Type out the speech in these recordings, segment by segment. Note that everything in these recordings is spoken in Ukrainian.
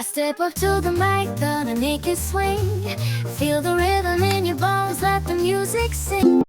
I step up to the mic, gonna make it swing. Feel the rhythm in your bones, let the music sing.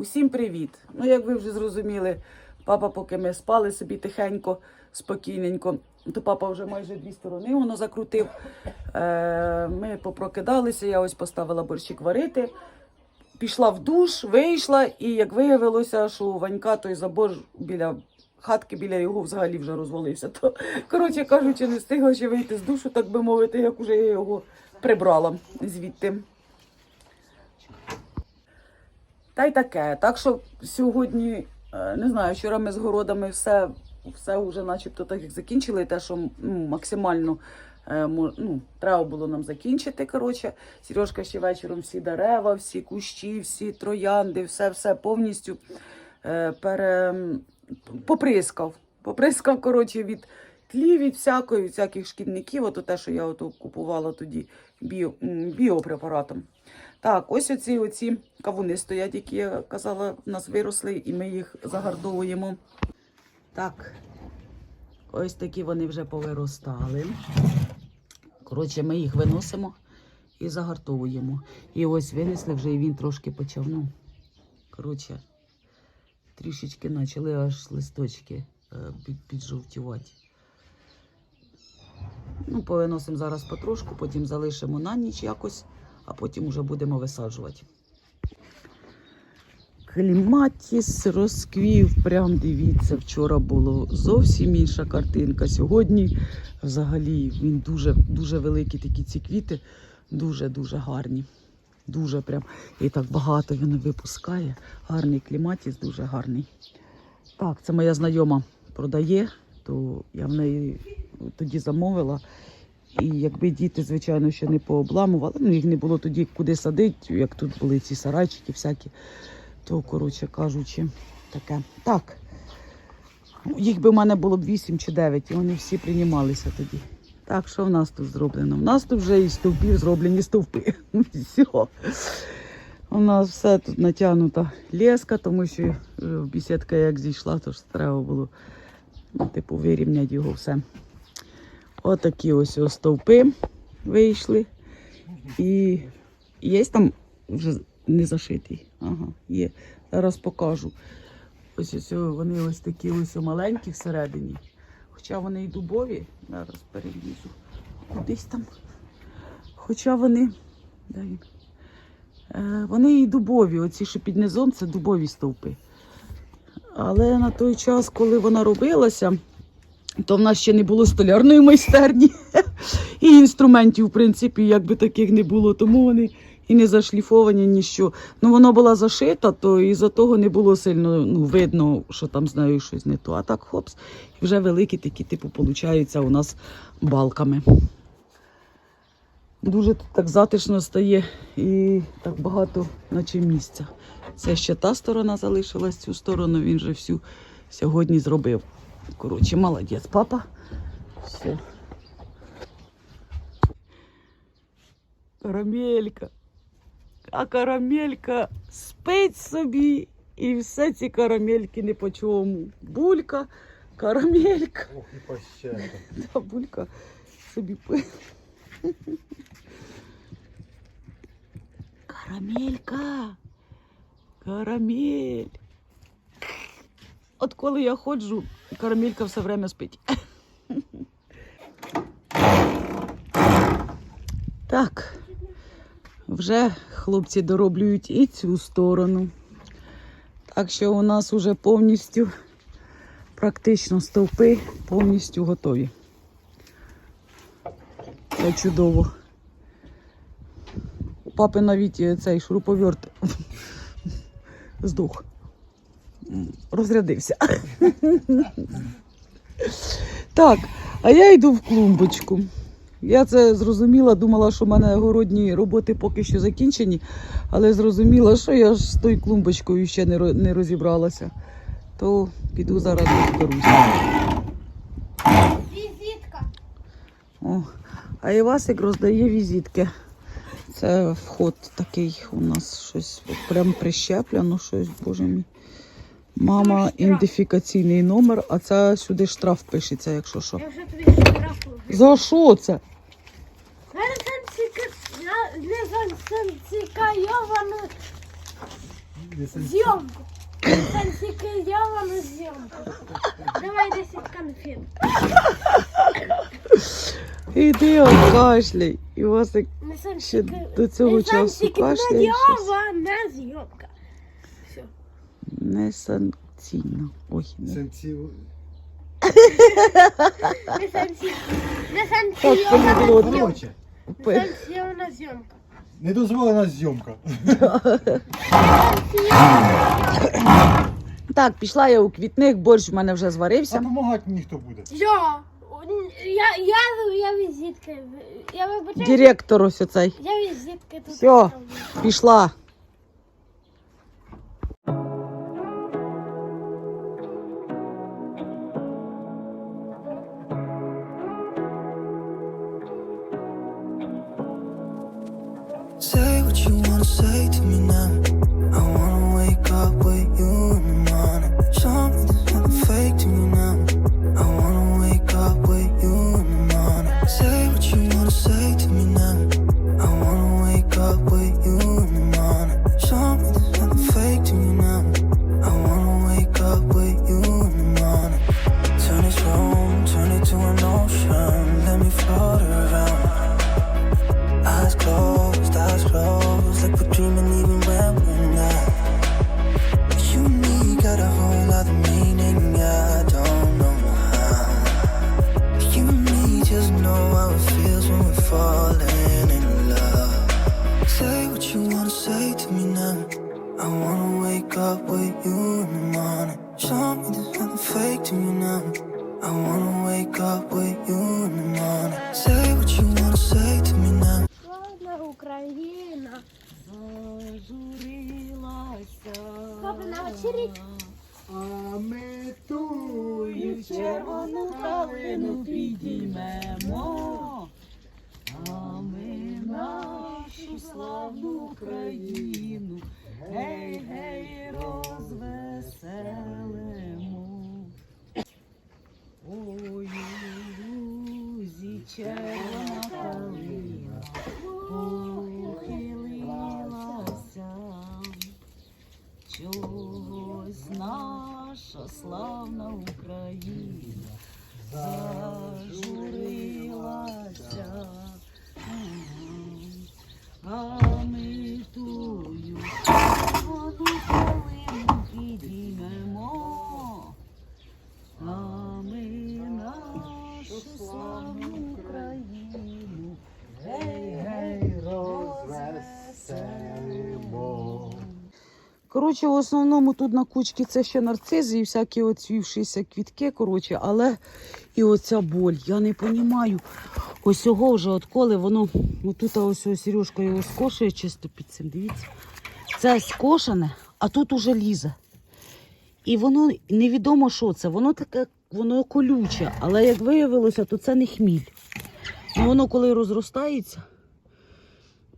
Усім привіт. Ну, як ви вже зрозуміли, папа, поки ми спали собі тихенько, спокійненько, то папа вже майже дві сторони воно закрутив. Е, ми попрокидалися, я ось поставила борщик варити. Пішла в душ, вийшла, і як виявилося, що Ванька той забор біля хатки біля його взагалі вже розвалився. То, коротше кажучи, не встигла ще вийти з душу, так би мовити, як уже я його прибрала звідти. Та й таке. Так що сьогодні, е, не знаю, вчора ми з городами все, все вже начебто так як закінчили. Те, що ну, максимально е, ну, треба було нам закінчити. Коротше, Сережка ще вечором всі дерева, всі кущі, всі троянди, все, все повністю е, пере, поприскав. Поприскав, коротше, від тлів, від всякої, всяких шкідників. Ото те, що я ото купувала тоді біо, біопрепаратом. Так, ось оці оці кавуни стоять, які я казала, в нас виросли, і ми їх загардовуємо. Так, ось такі вони вже повиростали. Коротше, ми їх виносимо і загартовуємо. І ось винесли вже, і він трошки почав. Ну, коротше, трішечки почали аж листочки е, під, піджовтювати. Ну, повиносимо зараз потрошку, потім залишимо на ніч якось а потім вже будемо висаджувати. Кліматіс розквів, прям дивіться, вчора було зовсім інша картинка. Сьогодні взагалі він дуже дуже великі такі ці квіти, дуже-дуже гарні. Дуже прям. І так багато він випускає. Гарний кліматіс, дуже гарний. Так, це моя знайома продає, то я в неї тоді замовила. І якби діти, звичайно, ще не пообламували, ну їх не було тоді куди садити, як тут були ці сарайчики всякі, то, коротше кажучи, таке. Так. Їх би в мене було б 8 чи 9, і вони всі приймалися тоді. Так, що в нас тут зроблено? У нас тут вже і стовпів зроблені стовпи. Все. У нас все тут натягнута леска, тому що е, бісідка як зійшла, то ж треба було ну, типу, вирівняти його все. Отакі ось стовпи вийшли. І є там вже не зашитий. Ага, є. Зараз покажу. Ось ось вони ось такі ось маленькі всередині. Хоча вони і дубові. Зараз перелізу. Кудись там. Хоча вони. Де він? Е, вони і дубові, оці, що під низом, це дубові стовпи. Але на той час, коли вона робилася, то в нас ще не було столярної майстерні і інструментів, в принципі, якби таких не було, тому вони і не зашліфовані, ніщо. Ну, вона була зашита, то і за того не було сильно ну, видно, що там з нею щось не то. А так хопс, і вже великі такі, типу, получаються у нас балками. Дуже так затишно стає і так багато, наче місця. Це ще та сторона залишилась, цю сторону він же всю сьогодні зробив. Коротше, молодець, папа. Все. Карамелька. А карамелька спить собі І все ці карамельки не по чому. Булька, карамелька. Ох, і пощада. Та булька собі пи. Карамелька. Карамель. От коли я ходжу, карамелька все время спить. Так, вже хлопці дороблюють і цю сторону. Так що у нас уже повністю, практично стовпи повністю готові. Це чудово. У папи навіть е, цей шуруповерт здох. Розрядився. Так, а я йду в клумбочку. Я це зрозуміла, думала, що в мене городні роботи поки що закінчені, але зрозуміла, що я ж з тою клумбочкою ще не не розібралася. То піду зараз розберуся. Візитка. О, а Івасик роздає візитки. Це вход такий у нас щось прям прищеплено, щось, боже мій. Мама, ідентифікаційний номер, а це сюди штраф пишеться, якщо що. Я вже тобі фотографую. За що це? Несанкційовану зйомку. Несанкційовану зйомку. Давай 10 конфет. Іди кашляй. Івасик ще до цього часу кашляє. щось. Зйомка. Все. Не санкційно. Ой, не. Так, помогло. Короче, Несанкційована зйомка. недозволена зйомка. Так, пішла я у квітник, борщ в мене вже А зварився. допомагати ніхто буде. Я. Я, я, я візитки. Я вибачаю. Директор ось оцей. Я візитки тут. Всьо. Пішла. Say to me now. I want Коротше, в основному тут на кучці це ще нарцизи і всякі оцвівшіся квітки, коротше, але і оця боль. Я не розумію. Ось цього вже отколи воно, ну тут ось ось Сережка його скошує чисто під цим. Дивіться. Це скошене, а тут уже лізе. І воно невідомо, що це. Воно таке, воно колюче, але як виявилося, то це не хміль. Ну, воно коли розростається,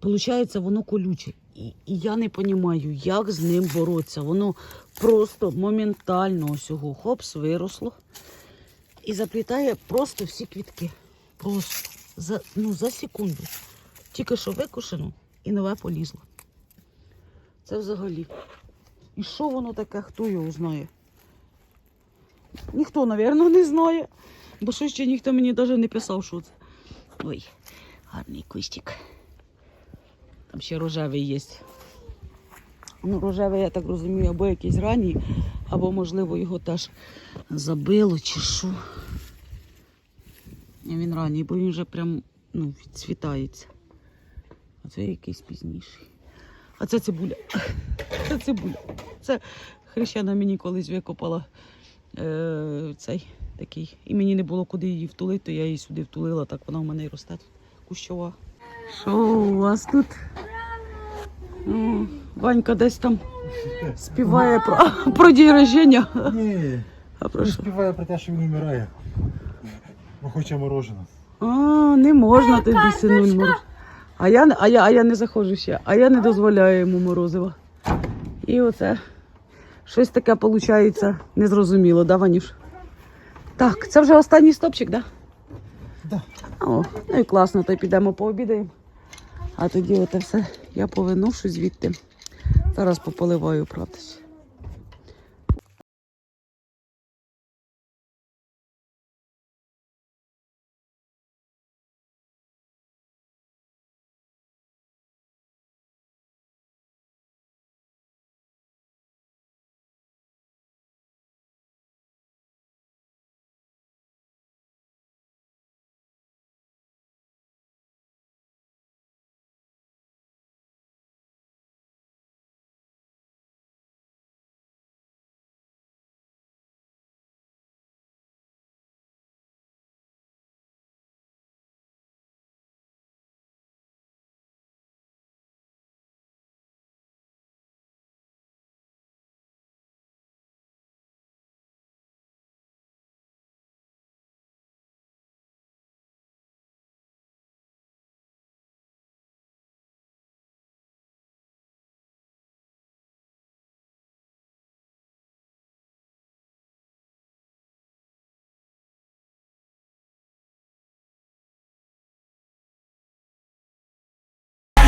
виходить, воно колюче. І, я не розумію, як з ним боротися. Воно просто моментально ось його хопс виросло і заплітає просто всі квітки. Просто за, ну, за секунду. Тільки що викушено і нове полізло. Це взагалі. І що воно таке, хто його знає? Ніхто, напевно, не знає. Бо що ще ніхто мені навіть не писав, що це. Ой, гарний кустик. Там ще рожевий є. Ну, рожевий, я так розумію, або якийсь ранній, або, можливо, його теж забило чи що. Ні, Він ранній, бо він вже прям ну, відцвітається. А це якийсь пізніший. А це цибуля. Це цибуля. Це хрещена мені колись викопала е, цей такий. І мені не було куди її втулити, то я її сюди втулила, так вона в мене і росте кущова. Що у вас тут? О, Ванька десь там співає про, про дій рождення. Ні, А про що? співає про те, що він вмирає. Бо хоче мороженого. А, не можна тобі синуль мороз. А я, не- а, я, а я не заходжу ще, а я не дозволяю йому морозива. І оце щось таке виходить незрозуміло, да, Ванюш? Так, це вже останній стопчик, да? Да. О, ну і класно, то підемо пообідаємо. А тоді оте все я повиношу звідти. Зараз пополиваю, правда.